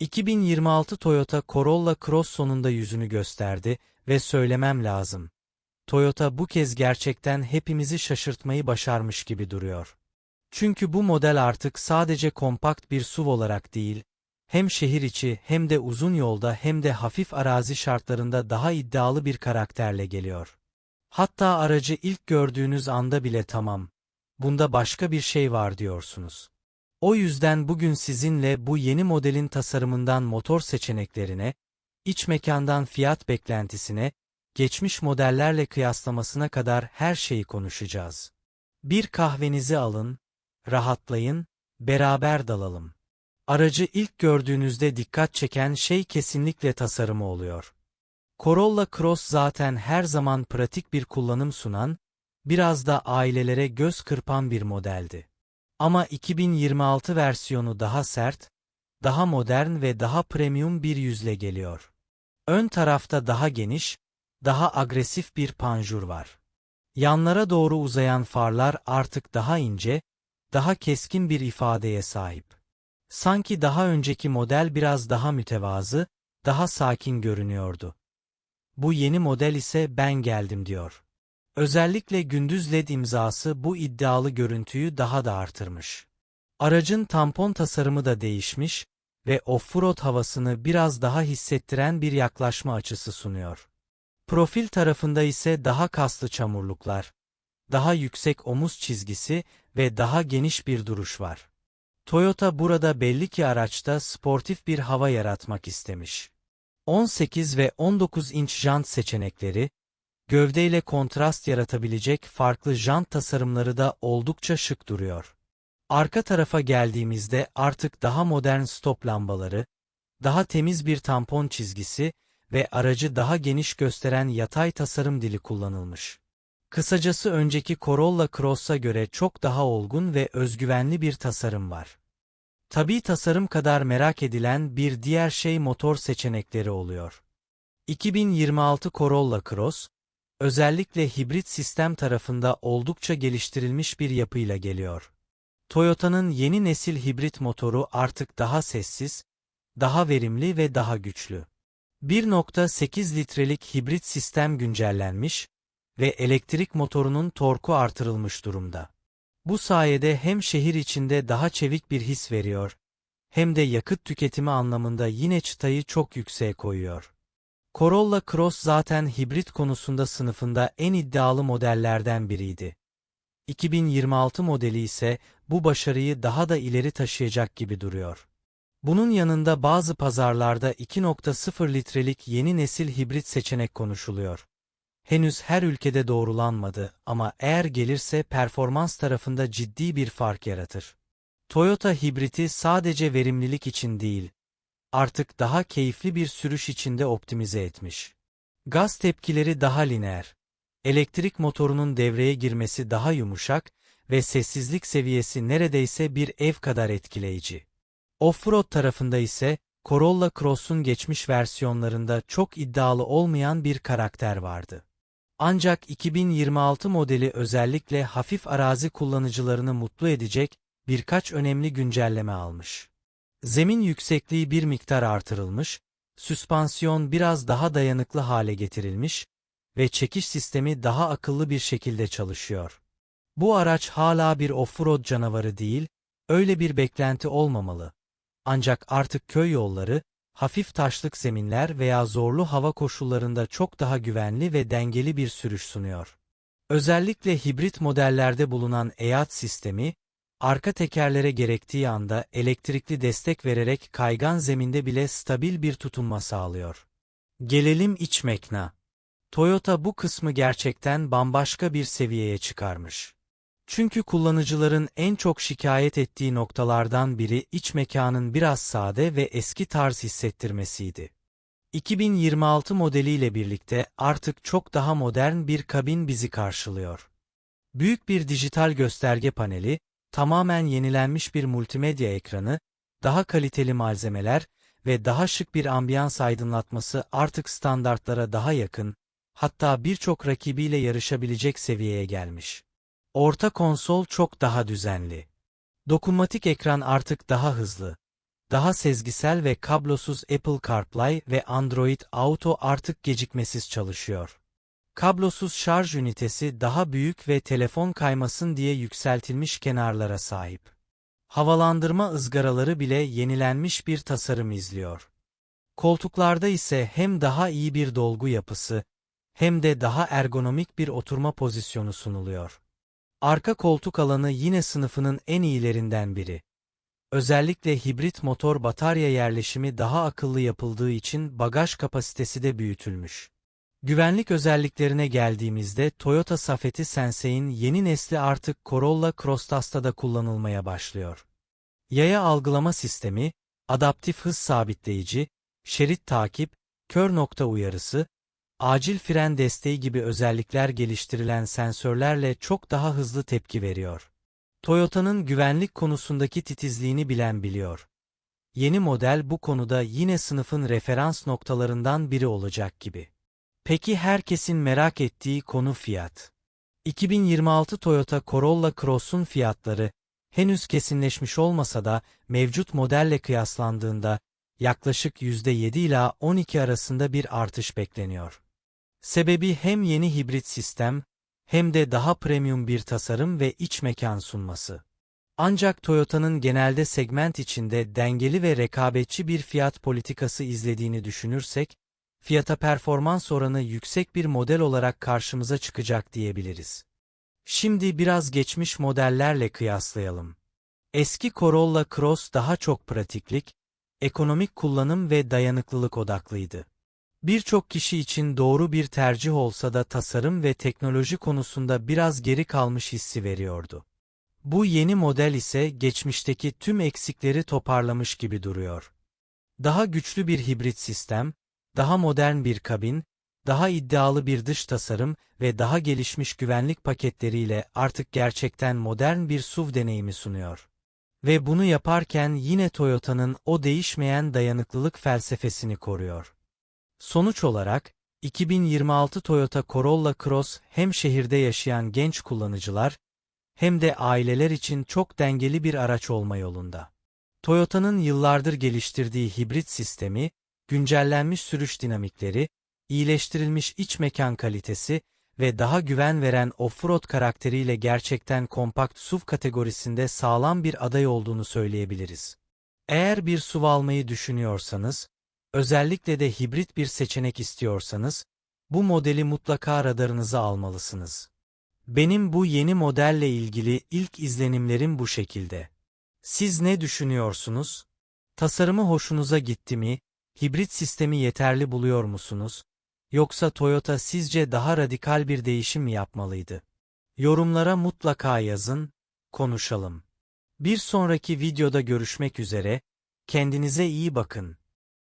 2026 Toyota Corolla Cross sonunda yüzünü gösterdi ve söylemem lazım. Toyota bu kez gerçekten hepimizi şaşırtmayı başarmış gibi duruyor. Çünkü bu model artık sadece kompakt bir SUV olarak değil, hem şehir içi hem de uzun yolda hem de hafif arazi şartlarında daha iddialı bir karakterle geliyor. Hatta aracı ilk gördüğünüz anda bile tamam, bunda başka bir şey var diyorsunuz. O yüzden bugün sizinle bu yeni modelin tasarımından motor seçeneklerine, iç mekandan fiyat beklentisine, geçmiş modellerle kıyaslamasına kadar her şeyi konuşacağız. Bir kahvenizi alın, rahatlayın, beraber dalalım. Aracı ilk gördüğünüzde dikkat çeken şey kesinlikle tasarımı oluyor. Corolla Cross zaten her zaman pratik bir kullanım sunan, biraz da ailelere göz kırpan bir modeldi. Ama 2026 versiyonu daha sert, daha modern ve daha premium bir yüzle geliyor. Ön tarafta daha geniş, daha agresif bir panjur var. Yanlara doğru uzayan farlar artık daha ince, daha keskin bir ifadeye sahip. Sanki daha önceki model biraz daha mütevazı, daha sakin görünüyordu. Bu yeni model ise ben geldim diyor. Özellikle gündüz led imzası bu iddialı görüntüyü daha da artırmış. Aracın tampon tasarımı da değişmiş ve offroad havasını biraz daha hissettiren bir yaklaşma açısı sunuyor. Profil tarafında ise daha kaslı çamurluklar, daha yüksek omuz çizgisi ve daha geniş bir duruş var. Toyota burada belli ki araçta sportif bir hava yaratmak istemiş. 18 ve 19 inç jant seçenekleri, gövdeyle kontrast yaratabilecek farklı jant tasarımları da oldukça şık duruyor. Arka tarafa geldiğimizde artık daha modern stop lambaları, daha temiz bir tampon çizgisi ve aracı daha geniş gösteren yatay tasarım dili kullanılmış. Kısacası önceki Corolla Cross'a göre çok daha olgun ve özgüvenli bir tasarım var. Tabii tasarım kadar merak edilen bir diğer şey motor seçenekleri oluyor. 2026 Corolla Cross, özellikle hibrit sistem tarafında oldukça geliştirilmiş bir yapıyla geliyor. Toyota'nın yeni nesil hibrit motoru artık daha sessiz, daha verimli ve daha güçlü. 1.8 litrelik hibrit sistem güncellenmiş ve elektrik motorunun torku artırılmış durumda. Bu sayede hem şehir içinde daha çevik bir his veriyor, hem de yakıt tüketimi anlamında yine çıtayı çok yükseğe koyuyor. Corolla Cross zaten hibrit konusunda sınıfında en iddialı modellerden biriydi. 2026 modeli ise bu başarıyı daha da ileri taşıyacak gibi duruyor. Bunun yanında bazı pazarlarda 2.0 litrelik yeni nesil hibrit seçenek konuşuluyor. Henüz her ülkede doğrulanmadı ama eğer gelirse performans tarafında ciddi bir fark yaratır. Toyota hibriti sadece verimlilik için değil, artık daha keyifli bir sürüş içinde optimize etmiş. Gaz tepkileri daha lineer, elektrik motorunun devreye girmesi daha yumuşak ve sessizlik seviyesi neredeyse bir ev kadar etkileyici. Offroad tarafında ise Corolla Cross'un geçmiş versiyonlarında çok iddialı olmayan bir karakter vardı. Ancak 2026 modeli özellikle hafif arazi kullanıcılarını mutlu edecek birkaç önemli güncelleme almış. Zemin yüksekliği bir miktar artırılmış, süspansiyon biraz daha dayanıklı hale getirilmiş ve çekiş sistemi daha akıllı bir şekilde çalışıyor. Bu araç hala bir offroad canavarı değil, öyle bir beklenti olmamalı. Ancak artık köy yolları, hafif taşlık zeminler veya zorlu hava koşullarında çok daha güvenli ve dengeli bir sürüş sunuyor. Özellikle hibrit modellerde bulunan EYAT sistemi, arka tekerlere gerektiği anda elektrikli destek vererek kaygan zeminde bile stabil bir tutunma sağlıyor. Gelelim iç mekna. Toyota bu kısmı gerçekten bambaşka bir seviyeye çıkarmış. Çünkü kullanıcıların en çok şikayet ettiği noktalardan biri iç mekanın biraz sade ve eski tarz hissettirmesiydi. 2026 modeliyle birlikte artık çok daha modern bir kabin bizi karşılıyor. Büyük bir dijital gösterge paneli, tamamen yenilenmiş bir multimedya ekranı, daha kaliteli malzemeler ve daha şık bir ambiyans aydınlatması artık standartlara daha yakın, hatta birçok rakibiyle yarışabilecek seviyeye gelmiş. Orta konsol çok daha düzenli. Dokunmatik ekran artık daha hızlı, daha sezgisel ve kablosuz Apple CarPlay ve Android Auto artık gecikmesiz çalışıyor. Kablosuz şarj ünitesi daha büyük ve telefon kaymasın diye yükseltilmiş kenarlara sahip. Havalandırma ızgaraları bile yenilenmiş bir tasarım izliyor. Koltuklarda ise hem daha iyi bir dolgu yapısı, hem de daha ergonomik bir oturma pozisyonu sunuluyor. Arka koltuk alanı yine sınıfının en iyilerinden biri. Özellikle hibrit motor batarya yerleşimi daha akıllı yapıldığı için bagaj kapasitesi de büyütülmüş. Güvenlik özelliklerine geldiğimizde Toyota Safety Sensei'in yeni nesli artık Corolla Cross'ta da kullanılmaya başlıyor. Yaya algılama sistemi, adaptif hız sabitleyici, şerit takip, kör nokta uyarısı, acil fren desteği gibi özellikler geliştirilen sensörlerle çok daha hızlı tepki veriyor. Toyota'nın güvenlik konusundaki titizliğini bilen biliyor. Yeni model bu konuda yine sınıfın referans noktalarından biri olacak gibi. Peki herkesin merak ettiği konu fiyat. 2026 Toyota Corolla Cross'un fiyatları henüz kesinleşmiş olmasa da mevcut modelle kıyaslandığında yaklaşık %7 ila 12 arasında bir artış bekleniyor. Sebebi hem yeni hibrit sistem hem de daha premium bir tasarım ve iç mekan sunması. Ancak Toyota'nın genelde segment içinde dengeli ve rekabetçi bir fiyat politikası izlediğini düşünürsek, fiyata performans oranı yüksek bir model olarak karşımıza çıkacak diyebiliriz. Şimdi biraz geçmiş modellerle kıyaslayalım. Eski Corolla Cross daha çok pratiklik, ekonomik kullanım ve dayanıklılık odaklıydı. Birçok kişi için doğru bir tercih olsa da tasarım ve teknoloji konusunda biraz geri kalmış hissi veriyordu. Bu yeni model ise geçmişteki tüm eksikleri toparlamış gibi duruyor. Daha güçlü bir hibrit sistem, daha modern bir kabin, daha iddialı bir dış tasarım ve daha gelişmiş güvenlik paketleriyle artık gerçekten modern bir SUV deneyimi sunuyor. Ve bunu yaparken yine Toyota'nın o değişmeyen dayanıklılık felsefesini koruyor. Sonuç olarak, 2026 Toyota Corolla Cross hem şehirde yaşayan genç kullanıcılar, hem de aileler için çok dengeli bir araç olma yolunda. Toyota'nın yıllardır geliştirdiği hibrit sistemi, güncellenmiş sürüş dinamikleri, iyileştirilmiş iç mekan kalitesi ve daha güven veren offroad karakteriyle gerçekten kompakt SUV kategorisinde sağlam bir aday olduğunu söyleyebiliriz. Eğer bir SUV almayı düşünüyorsanız, özellikle de hibrit bir seçenek istiyorsanız, bu modeli mutlaka radarınıza almalısınız. Benim bu yeni modelle ilgili ilk izlenimlerim bu şekilde. Siz ne düşünüyorsunuz? Tasarımı hoşunuza gitti mi? Hibrit sistemi yeterli buluyor musunuz? Yoksa Toyota sizce daha radikal bir değişim mi yapmalıydı? Yorumlara mutlaka yazın, konuşalım. Bir sonraki videoda görüşmek üzere, kendinize iyi bakın.